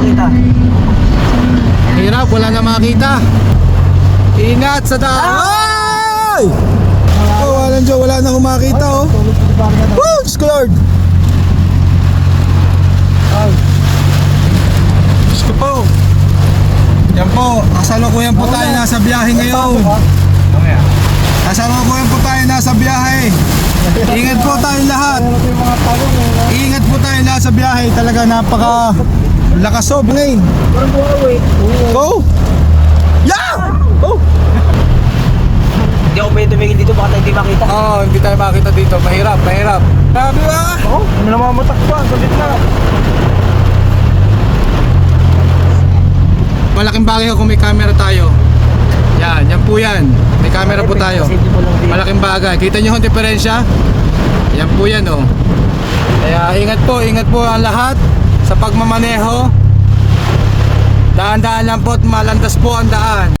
makita. Hirap, wala na makita. Ingat sa daan. Ay! Oh, walang Diyo, wala na akong makita oh. Woo! Diyos ko Lord! Diyos ko po. Yan po, kasalukuyan po tayo nasa biyahe ngayon. Kasalukuyan po tayo nasa biyahe. Ingat po tayo lahat. Ingat po tayo lahat sa biyahe. Talaga napaka lakas of ngayon. Parang buhawi. Go! Yeah! Oh! Hindi ako pwede tumigil dito baka tayo hindi makita. Oh, hindi tayo makita dito. Mahirap, mahirap. Sabi ba? Oo, ano namamatak pa, salit na. Malaking bagay kung may camera tayo. Yan, yan po yan. May camera po tayo. Malaking bagay. Kita nyo ang diferensya? Yan po yan oh. Kaya ingat po, ingat po ang lahat sa pagmamaneho. Daan-daan lang po at malandas po ang daan.